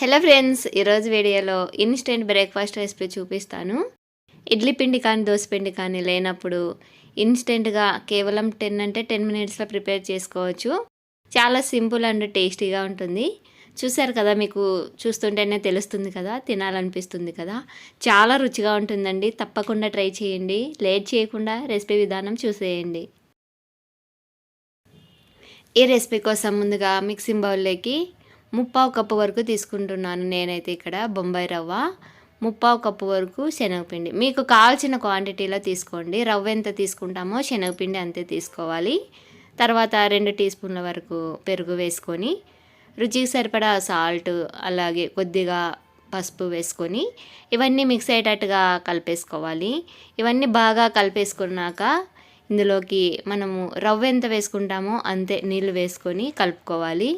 Hello friends ఈరోజు వీడియోలో instant breakfast recipe చూపిస్తాను. ఇడ్లీ పిండి కానీ దోశ పిండి కానీ లేనప్పుడు ఇన్స్టెంట్గా కేవలం టెన్ అంటే టెన్ మినిట్స్లో ప్రిపేర్ చేసుకోవచ్చు. చాలా సింపుల్ అండ్ టేస్టీగా ఉంటుంది. చూసారు కదా మీకు చూస్తుంటేనే తెలుస్తుంది కదా తినాలనిపిస్తుంది కదా. చాలా రుచిగా ఉంటుందండి. తప్పకుండా ట్రై చేయండి. లేట్ చేయకుండా రెసిపీ విధానం చూసేయండి. ఈ రెసిపీ కోసం ముందుగా మిక్సింగ్ బౌల్లోకి ముప్పావు కప్పు వరకు తీసుకుంటున్నాను నేనైతే ఇక్కడ బొంబాయి రవ్వ. ముప్పావు కప్పు వరకు శనగపిండి. మీకు కావాల్సిన క్వాంటిటీలో తీసుకోండి. రవ్వ ఎంత తీసుకుంటామో శనగపిండి అంతే తీసుకోవాలి. తర్వాత రెండు టీ స్పూన్ల వరకు పెరుగు వేసుకొని రుచికి సరిపడా సాల్ట్ అలాగే కొద్దిగా పసుపు వేసుకొని ఇవన్నీ మిక్స్ అయ్యేటట్టుగా కలిపేసుకోవాలి. ఇవన్నీ బాగా కలిపేసుకున్నాక ఇందులోకి మనము రవ్వ ఎంత వేసుకుంటామో అంతే నీళ్ళు వేసుకొని కలుపుకోవాలి.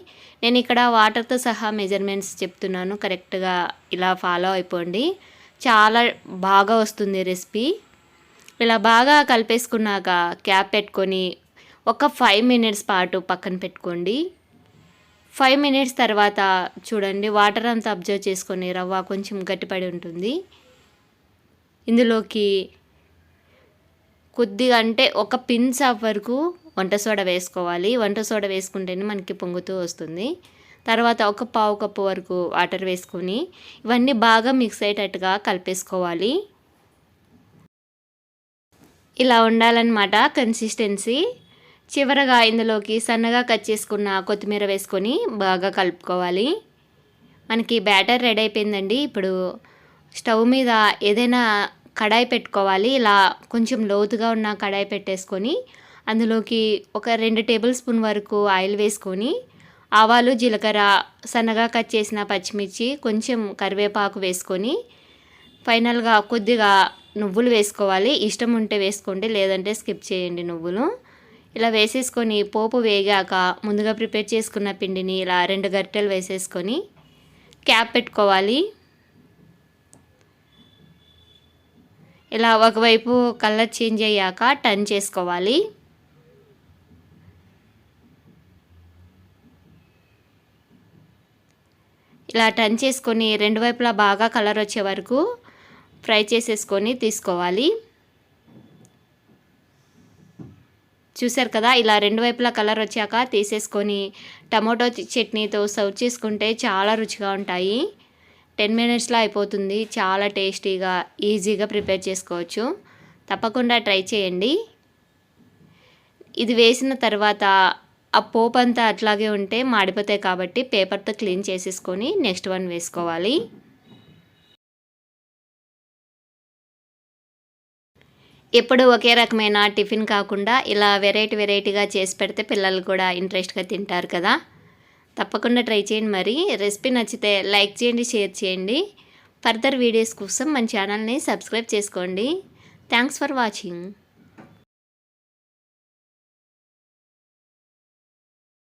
నేను ఇక్కడ వాటర్తో సహా మెజర్మెంట్స్ చెప్తున్నాను. కరెక్ట్గా ఇలా ఫాలో అయిపోండి. చాలా బాగా వస్తుంది రెసిపీ. ఇలా బాగా కలిపేసుకున్నాక క్యాప్ పెట్టుకొని ఒక ఫైవ్ మినిట్స్ పాటు పక్కన పెట్టుకోండి. ఫైవ్ మినిట్స్ తర్వాత చూడండి వాటర్ అంతా అబ్జర్వ్ చేసుకొని రవ్వ కొంచెం గట్టిపడి ఉంటుంది. ఇందులోకి కొద్దిగా అంటే ఒక పిన్స్ ఆఫ్ వరకు వంట సోడా వేసుకోవాలి. వంట సోడా వేసుకుంటేనే మనకి పొంగుతూ వస్తుంది. తర్వాత ఒక పావు కప్పు వరకు వాటర్ వేసుకొని ఇవన్నీ బాగా మిక్స్ అయ్యేటట్టుగా కలిపేసుకోవాలి. ఇలా ఉండాలన్నమాట కన్సిస్టెన్సీ చివరగా ఇందులోకి సన్నగా కట్ చేసుకున్న కొత్తిమీర వేసుకొని బాగా కలుపుకోవాలి. మనకి బ్యాటర్ రెడీ అయిపోయిందండి. ఇప్పుడు స్టవ్ మీద ఏదైనా కడాయి పెట్టుకోవాలి. ఇలా కొంచెం లోతుగా ఉన్న కడాయి పెట్టేసుకొని అందులోకి ఒక రెండు టేబుల్ స్పూన్ వరకు ఆయిల్ వేసుకొని ఆవాలు జీలకర్ర సన్నగా కట్ చేసిన పచ్చిమిర్చి కొంచెం కరివేపాకు వేసుకొని ఫైనల్గా కొద్దిగా నువ్వులు వేసుకోవాలి. ఇష్టం ఉంటే వేసుకోండి లేదంటే స్కిప్ చేయండి నువ్వులు. ఇలా వేసేసుకొని పోపు వేగాక ముందుగా ప్రిపేర్ చేసుకున్న పిండిని ఇలా రెండు గరిటెలు వేసేసుకొని క్యాప్ పెట్టుకోవాలి. ఇలా ఒకవైపు కలర్ చేంజ్ అయ్యాక టర్న్ చేసుకోవాలి. ఇలా టర్న్ చేసుకొని రెండు వైపులా బాగా కలర్ వచ్చే వరకు ఫ్రై చేసేసుకొని తీసుకోవాలి. చూసారు కదా ఇలా రెండు వైపులా కలర్ వచ్చాక తీసేసుకొని టమాటో చట్నీతో సర్వ్ చేసుకుంటే చాలా రుచిగా ఉంటాయి. టెన్ మినిట్స్లో అయిపోతుంది. చాలా టేస్టీగా ఈజీగా ప్రిపేర్ చేసుకోవచ్చు. తప్పకుండా ట్రై చేయండి. ఇది వేసిన తర్వాత ఆ పోపు అంతా అట్లాగే ఉంటే మాడిపోతాయి కాబట్టి పేపర్తో క్లీన్ చేసేసుకొని నెక్స్ట్ వన్ వేసుకోవాలి. ఎప్పుడు ఒకే రకమైన టిఫిన్ కాకుండా ఇలా వెరైటీ వెరైటీగా చేసి పెడితే పిల్లలు కూడా ఇంట్రెస్ట్గా తింటారు కదా. తప్పకుండా ట్రై చేయండి మరి. రెసిపీ నచ్చితే లైక్ చేయండి షేర్ చేయండి. ఫర్దర్ వీడియోస్ కోసం మన ఛానల్ని సబ్స్క్రైబ్ చేసుకోండి. Thanks for watching.